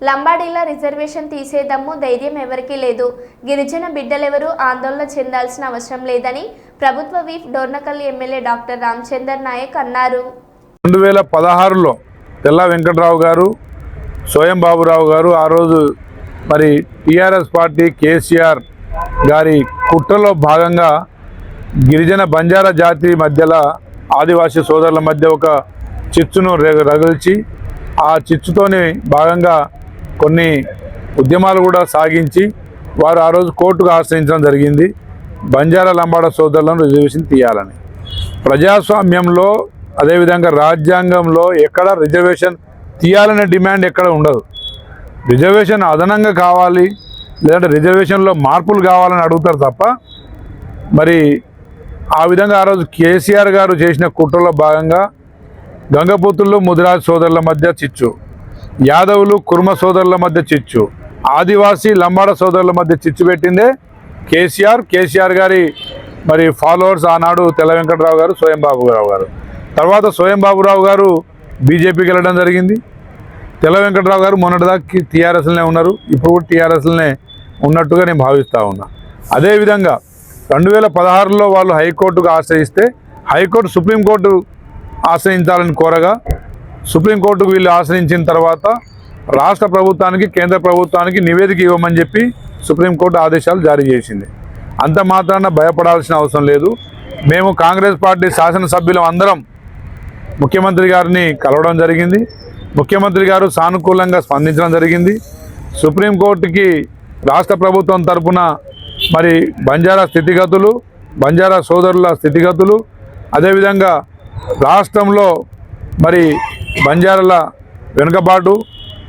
లంబాడీల reservation తీసేదమ్ము ధైర్యం ఎవరికీ లేదు. గిరిజన బిడ్డలెవరూ ఆందోళన చెందాల్సిన అవసరం లేదని ప్రభుత్వ whip Dornakal MLA doctor Ramachandar Naik అన్నారు. రెండు వేల పదహారులో తెల్ల వెంకట్రావు గారు స్వయం బాబురావు గారు ఆ రోజు మరి టీఆర్ఎస్ పార్టీ కేసీఆర్ గారి కుట్రలో భాగంగా గిరిజన బంజారా జాతి మధ్యలో ఆదివాసీ సోదరుల మధ్య ఒక చిచ్చును రగిల్చి ఆ చిచ్చుతోని భాగంగా కొన్ని ఉద్యమాలు కూడా సాగించి వారు ఆ రోజు కోర్టుకు ఆశ్రయించడం జరిగింది. బంజారా లంబాడ సోదరులను రిజర్వేషన్ తీయాలని. ప్రజాస్వామ్యంలో అదేవిధంగా రాజ్యాంగంలో ఎక్కడ రిజర్వేషన్ తీయాలనే డిమాండ్ ఎక్కడ ఉండదు. రిజర్వేషన్ అదనంగా కావాలి లేదంటే రిజర్వేషన్లో మార్పులు కావాలని అడుగుతారు తప్ప మరి ఆ విధంగా ఆ రోజు కేసీఆర్ గారు చేసిన కుట్రలో భాగంగా గంగపుత్రులు ముదిరాజ్ సోదరుల మధ్య చిచ్చు. యాదవులు కుర్మ సోదరుల మధ్య చిచ్చు. ఆదివాసీ లంబాడ సోదరుల మధ్య చిచ్చు పెట్టిందే కేసీఆర్. కేసీఆర్ గారి మరి ఫాలోవర్స్ ఆనాడు తెల్ల వెంకటరావు గారు స్వయం బాబురావు గారు. తర్వాత స్వయం బాబురావు గారు బీజేపీకి వెళ్ళడం జరిగింది. తెల్ల వెంకటరావు గారు మొన్నటిదాకా టీఆర్ఎస్లనే ఉన్నారు. ఇప్పుడు కూడా టీఆర్ఎస్లనే ఉన్నట్టుగా నేను భావిస్తూ ఉన్నా. అదేవిధంగా రెండు వేల పదహారులో వాళ్ళు హైకోర్టుకు ఆశ్రయిస్తే హైకోర్టు సుప్రీంకోర్టు ఆశ్రయించాలని కోరగా సుప్రీంకోర్టుకు వీళ్ళు ఆశ్రయించిన తర్వాత రాష్ట్ర ప్రభుత్వానికి కేంద్ర ప్రభుత్వానికి నివేదిక ఇవ్వమని చెప్పి సుప్రీంకోర్టు ఆదేశాలు జారీ చేసింది. అంత మాత్రాన భయపడాల్సిన అవసరం లేదు. మేము కాంగ్రెస్ పార్టీ శాసనసభ్యులం అందరం ముఖ్యమంత్రి గారిని కలవడం జరిగింది. ముఖ్యమంత్రి గారు సానుకూలంగా స్పందించడం జరిగింది. సుప్రీంకోర్టుకి రాష్ట్ర ప్రభుత్వం తరపున మరి బంజారా స్థితిగతులు బంజారా సోదరుల స్థితిగతులు అదేవిధంగా రాష్ట్రంలో మరి బంజారాల వెనుకబాటు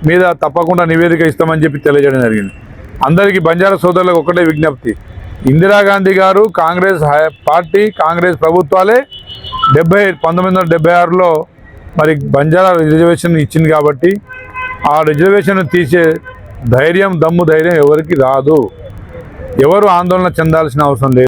మీద తప్పకుండా నివేదిక ఇస్తామని చెప్పి తెలియజేయడం జరిగింది. అందరికీ బంజారా సోదరులకు ఒకటే విజ్ఞప్తి. ఇందిరాగాంధీ గారు కాంగ్రెస్ హై- పార్టీ కాంగ్రెస్ ప్రభుత్వాలే డెబ్బై పంతొమ్మిది వందల డెబ్బై ఆరులో మరి బంజారా రిజర్వేషన్ ఇచ్చింది కాబట్టి ఆ రిజర్వేషన్ తీసే ధైర్యం దమ్ము ధైర్యం ఎవరికి రాదు. ఎవరు ఆందోళన చెందాల్సిన అవసరం లేదు.